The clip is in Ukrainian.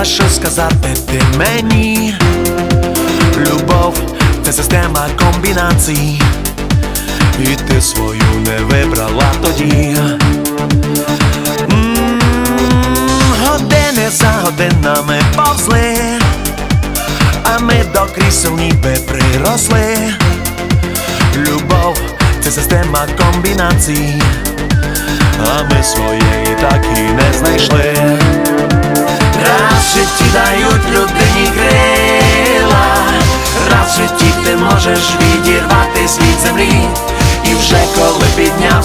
хотіла щось сказати ти мені. Любов це система комбінацій, і ти свою не вибрала тоді. Години за годинами повзли, а ми до крісел ніби приросли. Любов це система комбінацій, а ми своєї так житті ти можеш відірватись від землі, і вже коли піднявся,